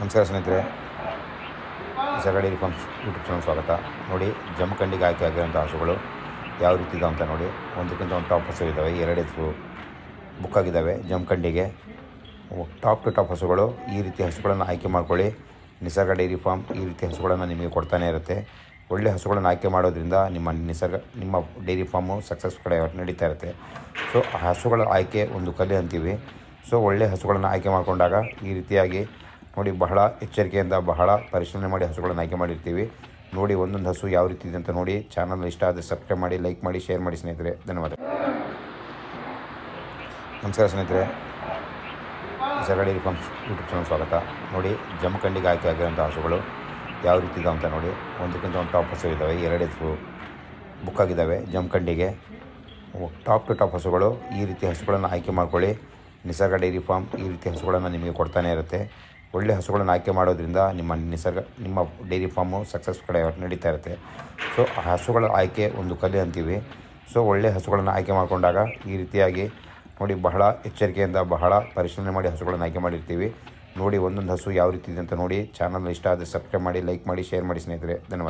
ನಮಸ್ಕಾರ ಸ್ನೇಹಿತರೆ. ಸಗಡಿ form YouTube channel ಸ್ವಾಗತ. ನೋಡಿ, ಜಮಖಂಡಿಗೆ ಆಯ್ಕೆ ಆಗಿರೋಂಥ ಹಸುಗಳು ಯಾವ ರೀತಿ ಇದಾವೆ ಅಂತ ನೋಡಿ. ಒಂದಕ್ಕಿಂತ ಒಂದು ಟಾಪ್ ಹಸು ಇದ್ದಾವೆ ಎರಡು ಹೆಸರು ಬುಕ್ ಆಗಿದ್ದಾವೆ ಜಮಖಂಡಿಗೆ. ಟಾಪ್ ಟು ಟಾಪ್ ಹಸುಗಳು ಈ ರೀತಿ ಹಸುಗಳನ್ನು ಆಯ್ಕೆ ಮಾಡ್ಕೊಳ್ಳಿ. ನಿಸರ್ಗ ಡೈರಿ ಫಾರ್ಮ್ ಈ ರೀತಿ ಹಸುಗಳನ್ನು ನಿಮಗೆ ಕೊಡ್ತಾನೆ ಇರುತ್ತೆ. ಒಳ್ಳೆ ಹಸುಗಳನ್ನು ಆಯ್ಕೆ ಮಾಡೋದ್ರಿಂದ ನಿಮ್ಮ ನಿಸರ್ಗ, ನಿಮ್ಮ ಡೈರಿ ಫಾರ್ಮು ಸಕ್ಸಸ್ ಕಡೆ ನಡೀತಾ ಇರುತ್ತೆ. ಸೊ ಹಸುಗಳ ಆಯ್ಕೆ ಒಂದು ಕಲೆ ಅಂತೀವಿ. ಸೊ, ಒಳ್ಳೆ ಹಸುಗಳನ್ನು ಆಯ್ಕೆ ಮಾಡಿಕೊಂಡಾಗ ಈ ರೀತಿಯಾಗಿ ನೋಡಿ ಬಹಳ ಎಚ್ಚರಿಕೆಯಿಂದ ಬಹಳ ಪರಿಶೀಲನೆ ಮಾಡಿ ಹಸುಗಳನ್ನು ಆಯ್ಕೆ ಮಾಡಿರ್ತೀವಿ. ನೋಡಿ ಒಂದೊಂದು ಹಸು ಯಾವ ರೀತಿ ಇದೆ ಅಂತ ನೋಡಿ. ಚಾನಲ್ ಇಷ್ಟ ಆದರೆ ಸಬ್ಸ್ಕ್ರೈಬ್ ಮಾಡಿ ಲೈಕ್ ಮಾಡಿ ಶೇರ್ ಮಾಡಿ ಸ್ನೇಹಿತರೆ. ಧನ್ಯವಾದ. ನಮಸ್ಕಾರ ಸ್ನೇಹಿತರೆ. ಸಗಡಿ ಫಾರ್ಮ್ಸ್ ಯೂಟ್ಯೂಬ್ ಚಾನಲ್ ಸ್ವಾಗತ. ನೋಡಿ ಜಮಖಂಡಿಗೆ ಆಯ್ಕೆ ಆಗಿರೋಂಥ ಹಸುಗಳು ಯಾವ ರೀತಿ ಇದಾವೆ ಅಂತ ನೋಡಿ. ಒಂದಕ್ಕಿಂತ ಒಂದು ಟಾಪ್ ಹಸು ಇದ್ದಾವೆ ಎರಡು ಹಸು ಬುಕ್ ಆಗಿದ್ದಾವೆ ಜಮಖಂಡಿಗೆ. ಟಾಪ್ ಟು ಟಾಪ್ ಹಸುಗಳು ಈ ರೀತಿ ಹಸುಗಳನ್ನು ಆಯ್ಕೆ ಮಾಡ್ಕೊಳ್ಳಿ. ನಿಸರ್ಗ ಡೈರಿ ಫಾರ್ಮ್ ಈ ರೀತಿ ಹಸುಗಳನ್ನು ನಿಮಗೆ ಕೊಡ್ತಾನೆ ಇರುತ್ತೆ. ಒಳ್ಳೆ ಹಸುಗಳನ್ನು ಆಯ್ಕೆ ಮಾಡೋದ್ರಿಂದ ನಿಮ್ಮ ನಿಸರ್ಗ, ನಿಮ್ಮ ಡೈರಿ ಫಾರ್ಮು ಸಕ್ಸಸ್ ಕಡೆ ನಡೀತಾ ಇರುತ್ತೆ. ಸೊ, ಆ ಹಸುಗಳ ಆಯ್ಕೆ ಒಂದು ಕಲೆ ಅಂತೀವಿ. ಸೊ, ಒಳ್ಳೆ ಹಸುಗಳನ್ನು ಆಯ್ಕೆ ಮಾಡಿಕೊಂಡಾಗ ಈ ರೀತಿಯಾಗಿ ನೋಡಿ ಬಹಳ ಎಚ್ಚರಿಕೆಯಿಂದ ಬಹಳ ಪರಿಶೀಲನೆ ಮಾಡಿ ಹಸುಗಳನ್ನು ಆಯ್ಕೆ ಮಾಡಿರ್ತೀವಿ. ನೋಡಿ ಒಂದೊಂದು ಹಸು ಯಾವ ರೀತಿ ಇದೆ ಅಂತ ನೋಡಿ. ಚಾನಲ್ ಇಷ್ಟ ಆದರೆ ಸಬ್ಸ್ಕ್ರೈಬ್ ಮಾಡಿ, ಲೈಕ್ ಮಾಡಿ, ಶೇರ್ ಮಾಡಿ ಸ್ನೇಹಿತರೆ. ಧನ್ಯವಾದ.